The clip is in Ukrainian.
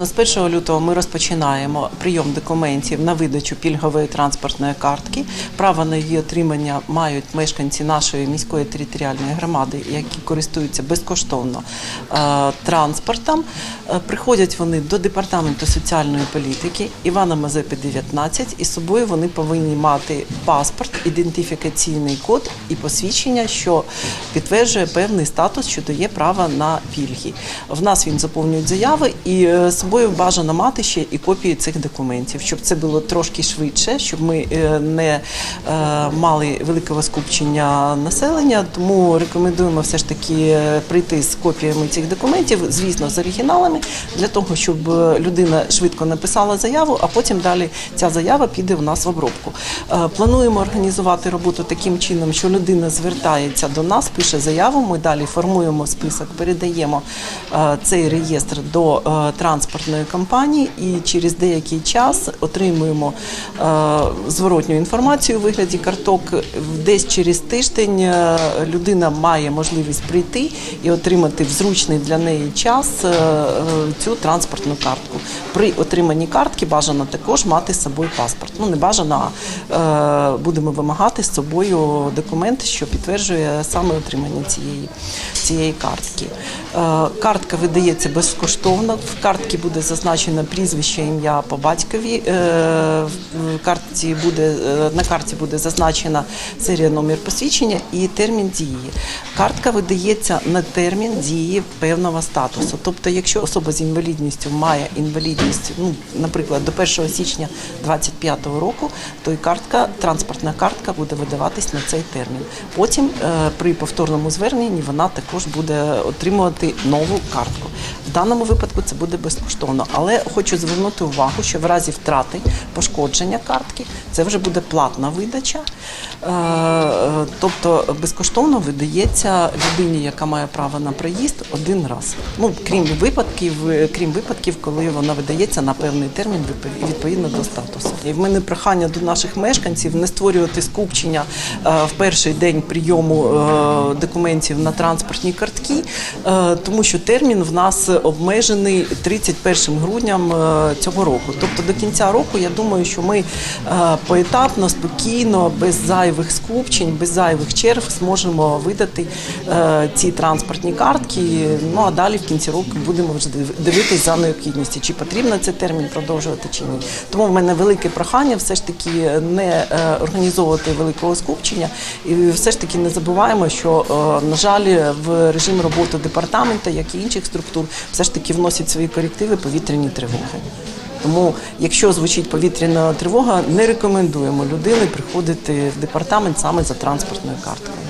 З 1 лютого ми розпочинаємо прийом документів на видачу пільгової транспортної картки. Право на її отримання мають мешканці нашої міської територіальної громади, які користуються безкоштовно е, транспортом. Е, Приходять вони до департаменту соціальної політики Івана Мазепи 19 і з собою вони повинні мати паспорт, ідентифікаційний код і посвідчення, що підтверджує певний статус, що дає право на пільги. В нас він заповнюють заяви і е, собою бажано мати ще і копії цих документів, щоб це було трошки швидше, щоб ми е, не е, мали великого скупчення населення. Тому рекомендуємо все ж таки е, прийти з копіями цих документів, звісно, з оригіналами, для того, щоб людина швидко написала заяву, а потім далі ця заява піде в нас в обробку. Плануємо організувати роботу таким чином, що людина звертається до нас, пише заяву. Ми далі формуємо список, передаємо цей реєстр до е, транспортної компанії і через деякий час отримуємо е, зворотню інформацію у вигляді карток. Десь через тиждень е, людина має можливість прийти і отримати в зручний для неї час е, цю транспортну картку. При отриманні картки бажано також мати з собою паспорт. Ну не бажано, а будемо вимагати з собою документ, що підтверджує саме отримання цієї, цієї картки. Картка видається безкоштовно. В картці буде зазначено прізвище, ім'я по батькові. Е, В картці буде е, на карті буде зазначена серія номер посвідчення і термін дії. Картка видається на термін дії певного статусу. Тобто, якщо особа з інвалідністю має інвалідність, ну наприклад, до 1 січня 2025 року, то і картка, транспортна картка буде видаватись на цей термін. Потім е, при повторному зверненні вона також буде отримувати нову картку. В даному випадку це буде безкоштовно, але хочу звернути увагу, що в разі втрати пошкодження картки це вже буде платна видача. Е, Тобто безкоштовно видається людині, яка має право на проїзд один раз. Ну крім випадків, е, крім випадків, коли вона видається на певний термін відповідно до статусу. І в мене прохання до наших мешканців не створювати скупчення е, в перший день прийому документів на транспортні картки, тому що термін в нас обмежений 31 грудням е, цього року. Тобто до кінця року я думаю, що ми е, поетапно, спокійно, без зайвих скупчень, без зайвих черг зможемо видати е, ці транспортні картки. Ну а далі в кінці року будемо вже див- дивитись за необхідністю, чи потрібно цей термін продовжувати чи ні. Тому в мене велике прохання все ж таки не організовувати великого скупчення, і все ж таки не забуваємо, що на жаль, в режим роботи департаменту, як і інших структур, все ж таки вносять свої корективи повітряні тривоги. Тому, якщо звучить повітряна тривога, не рекомендуємо людини приходити в департамент саме за транспортною карткою.